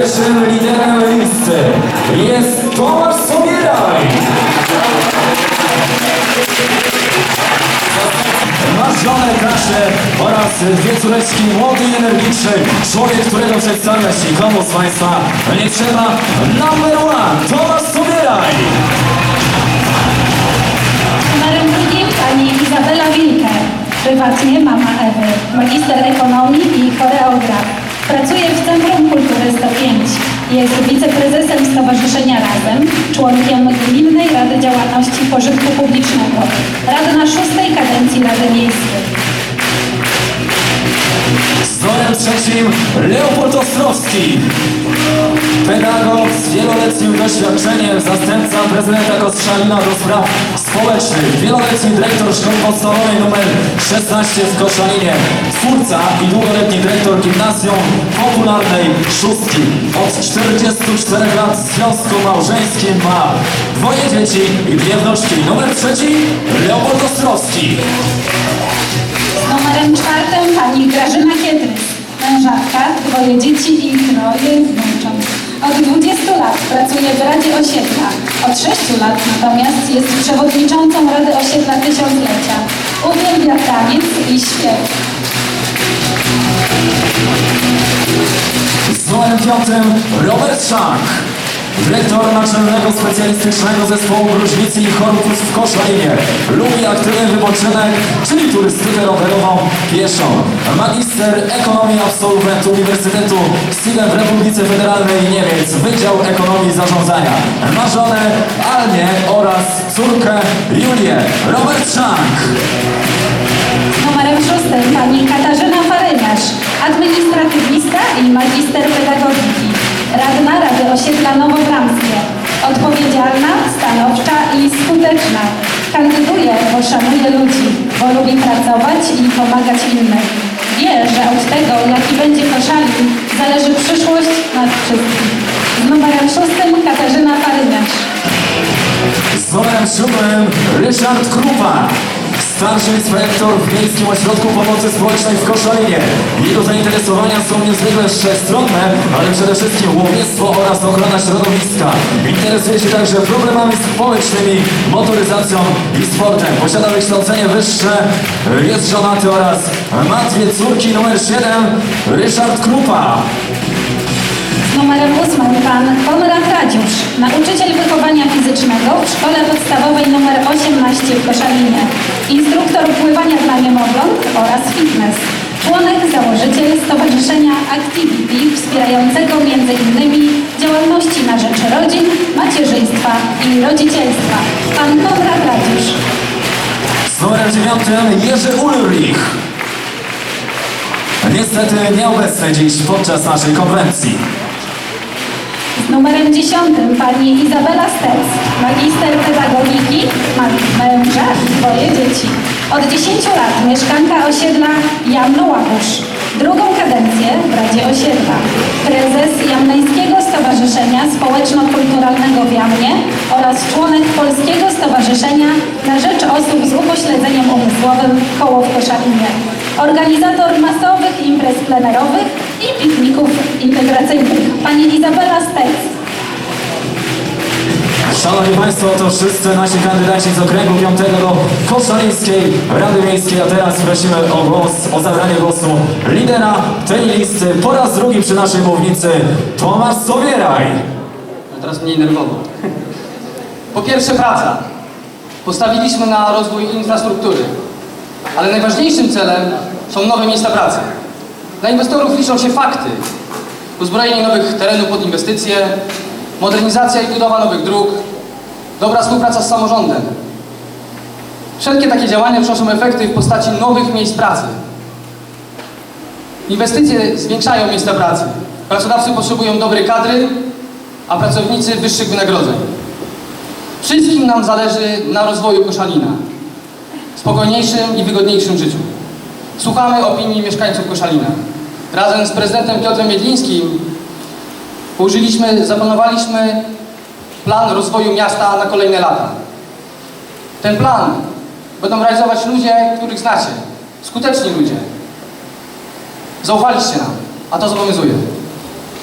pierwszym liderem listy jest Tomasz Sobieraj. Ma żonę Kasię oraz dwie córeczki, młody i energiczny człowiek, którego przedstawiać nikomu z Państwa nie trzeba. Number one, Tomasz Sobieraj. Numerem drugim pani Izabela Wilke, prywatnie mama Ewy, magister ekonomii i choreograf. Pracuje w Centrum Kultury 105. Jest wiceprezesem Stowarzyszenia Razem, członkiem Gminnej Rady Działalności Pożytku Publicznego, radna szóstej kadencji Rady Miejskiej. Z trzecim Leopold Ostrowski. Pedagog z wieloletnim doświadczeniem, zastępca prezydenta Kostrzalina do spraw społecznych, wieloletni dyrektor szkoły podstawowej nr 16 w Koszalinie, twórca i długoletni dyrektor gimnazjum popularnej Szóstki. Od 44 lat w związku małżeńskim ma dwoje dzieci i dwie wnuczki. Numer trzeci Leopold Ostrowski. Z numerem czwartym pani Grażyna Kiedrys, mężatka, dwoje dzieci i troje wnucząt. Od 20 lat pracuje w Radzie Osiedla. Od 6 lat natomiast jest przewodniczącą Rady Osiedla Tysiąclecia. Uwielbia taniec i śpiew. Z numerem piątym Robert Szak. Dyrektor Naczelnego Specjalistycznego Zespołu Gruźnicy i Chorób w Koszalinie. Lubi aktywny wypoczynek, czyli turystykę rowerową pieszą. Magister Ekonomii absolwent Uniwersytetu Stilen w Republice Federalnej Niemiec. Wydział Ekonomii Zarządzania. Ma żonę Alnię oraz córkę Julię. Robert Szak. Z numerem szóstym pani Katarzyna Faryniarz, administratywista i magister pedagogiki. Radna Rady Osiedla Odpowiedzialna, stanowcza i skuteczna. Kandyduje, bo szanuje ludzi, bo lubi pracować i pomagać innym. Wie, że od tego, jaki będzie koszalin, zależy przyszłość nas wszystkich. Z numerem szóstym Katarzyna Faryniarz. Z numerem siódmym Ryszard Krupa. Starszy inspektor w Miejskim Ośrodku Pomocy Społecznej w Koszalinie. Jego zainteresowania są niezwykle wszechstronne, ale przede wszystkim łowiectwo oraz ochrona środowiska. Interesuje się także problemami społecznymi, motoryzacją i sportem. Posiada wykształcenie wyższe, jest żonaty oraz ma dwie córki. Numer 7 Ryszard Krupa. Numerem ósmym pan Konrad Radziusz, nauczyciel wychowania fizycznego w Szkole Podstawowej nr 18 w Koszalinie, instruktor pływania dla niemowląt oraz fitness, członek założyciel Stowarzyszenia Activity wspierającego m.in. działalności na rzecz rodzin, macierzyństwa i rodzicielstwa. Pan Konrad Radziusz. Z numerem 9 Jerzy Ulrich. Niestety nieobecny dziś podczas naszej konwencji. Z numerem 10 pani Izabela Stec, magister pedagogiki, ma męża i dwoje dzieci. Od 10 lat mieszkanka osiedla Jamno Łabusz. Drugą kadencję w Radzie Osiedla. Prezes Jamneńskiego Stowarzyszenia Społeczno-Kulturalnego w Jamnie oraz członek Polskiego Stowarzyszenia na rzecz osób z upośledzeniem umysłowym Koło w Koszalinie. Organizator masowych imprez plenerowych i pikników integracyjnych. Pani Izabela Stec. Szanowni Państwo, to wszyscy nasi kandydaci z okręgu 5 do Koszalińskiej Rady Miejskiej, a teraz prosimy o głos, o zabranie głosu lidera tej listy po raz drugi przy naszej mównicy Tomasz Sobieraj. No teraz mniej nerwowo. Po pierwsze praca. Postawiliśmy na rozwój infrastruktury. Ale najważniejszym celem są nowe miejsca pracy. Dla inwestorów liczą się fakty. Uzbrojenie nowych terenów pod inwestycje, modernizacja i budowa nowych dróg, dobra współpraca z samorządem. Wszelkie takie działania przynoszą efekty w postaci nowych miejsc pracy. Inwestycje zwiększają miejsca pracy. Pracodawcy potrzebują dobrej kadry, a pracownicy wyższych wynagrodzeń. Wszystkim nam zależy na rozwoju Koszalina, spokojniejszym i wygodniejszym życiu. Słuchamy opinii mieszkańców Koszalina. Razem z prezydentem Piotrem Miedlińskim użyliśmy, zaplanowaliśmy plan rozwoju miasta na kolejne lata. Ten plan będą realizować ludzie, których znacie, skuteczni ludzie. Zaufaliście nam, a to zobowiązuje.